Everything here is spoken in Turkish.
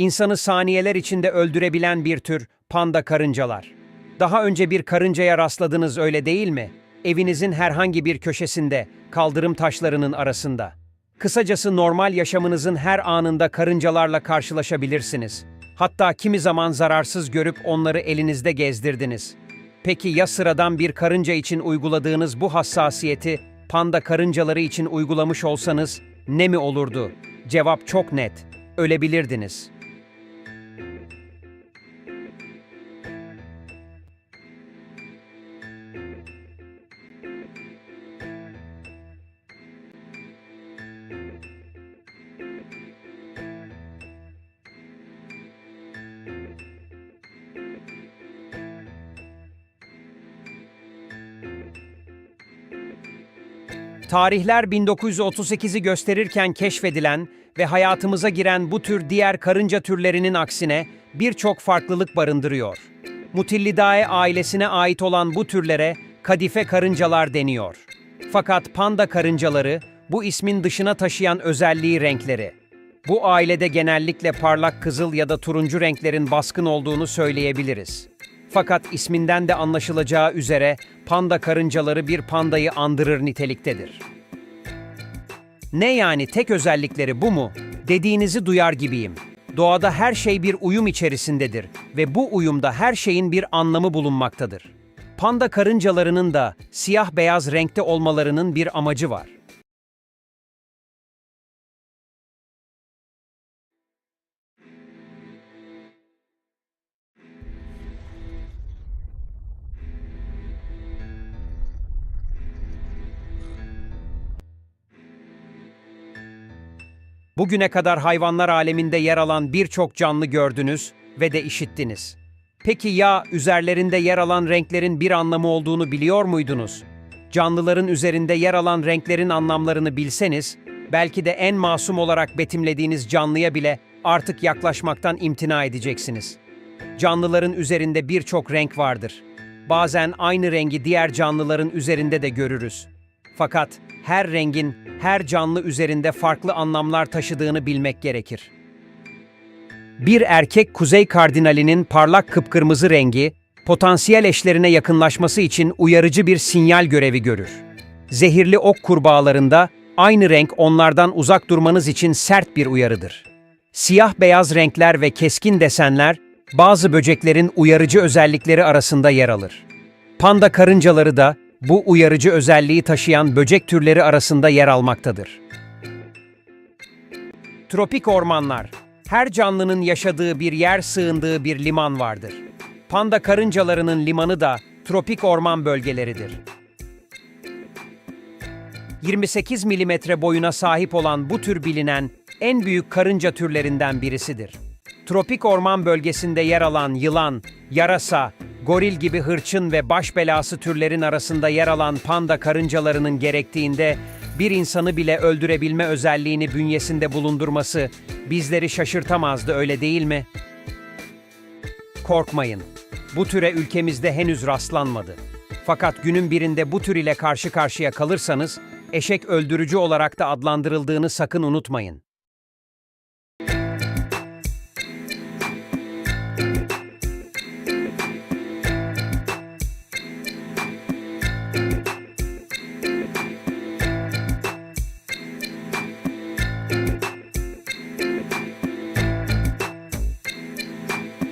İnsanı saniyeler içinde öldürebilen bir tür panda karıncalar. Daha önce bir karıncaya rastladınız öyle değil mi? Evinizin herhangi bir köşesinde, kaldırım taşlarının arasında. Kısacası normal yaşamınızın her anında karıncalarla karşılaşabilirsiniz. Hatta kimi zaman zararsız görüp onları elinizde gezdirdiniz. Peki ya sıradan bir karınca için uyguladığınız bu hassasiyeti panda karıncaları için uygulamış olsanız ne mi olurdu? Cevap çok net. Ölebilirdiniz. Tarihler 1938'i gösterirken keşfedilen ve hayatımıza giren bu tür diğer karınca türlerinin aksine birçok farklılık barındırıyor. Mutillidae ailesine ait olan bu türlere kadife karıncalar deniyor. Fakat panda karıncaları bu ismin dışına taşıyan özelliği renkleri. Bu ailede genellikle parlak kızıl ya da turuncu renklerin baskın olduğunu söyleyebiliriz. Fakat isminden de anlaşılacağı üzere panda karıncaları bir pandayı andırır niteliktedir. Ne yani tek özellikleri bu mu? Dediğinizi duyar gibiyim. Doğada her şey bir uyum içerisindedir ve bu uyumda her şeyin bir anlamı bulunmaktadır. Panda karıncalarının da siyah beyaz renkte olmalarının bir amacı var. Bugüne kadar hayvanlar aleminde yer alan birçok canlı gördünüz ve de işittiniz. Peki ya üzerlerinde yer alan renklerin bir anlamı olduğunu biliyor muydunuz? Canlıların üzerinde yer alan renklerin anlamlarını bilseniz, belki de en masum olarak betimlediğiniz canlıya bile artık yaklaşmaktan imtina edeceksiniz. Canlıların üzerinde birçok renk vardır. Bazen aynı rengi diğer canlıların üzerinde de görürüz. Fakat her rengin her canlı üzerinde farklı anlamlar taşıdığını bilmek gerekir. Bir erkek kuzey kardinalinin parlak kıpkırmızı rengi, potansiyel eşlerine yakınlaşması için uyarıcı bir sinyal görevi görür. Zehirli ok kurbağalarında aynı renk onlardan uzak durmanız için sert bir uyarıdır. Siyah beyaz renkler ve keskin desenler bazı böceklerin uyarıcı özellikleri arasında yer alır. Panda karıncaları da bu uyarıcı özelliği taşıyan böcek türleri arasında yer almaktadır. Tropik ormanlar. Her canlının yaşadığı bir yer sığındığı bir liman vardır. Panda karıncalarının limanı da tropik orman bölgeleridir. 28 milimetre boyuna sahip olan bu tür bilinen en büyük karınca türlerinden birisidir. Tropik orman bölgesinde yer alan yılan, yarasa, goril gibi hırçın ve baş belası türlerin arasında yer alan panda karıncalarının gerektiğinde bir insanı bile öldürebilme özelliğini bünyesinde bulundurması bizleri şaşırtamazdı öyle değil mi? Korkmayın. Bu türe ülkemizde henüz rastlanmadı. Fakat günün birinde bu tür ile karşı karşıya kalırsanız eşek öldürücü olarak da adlandırıldığını sakın unutmayın.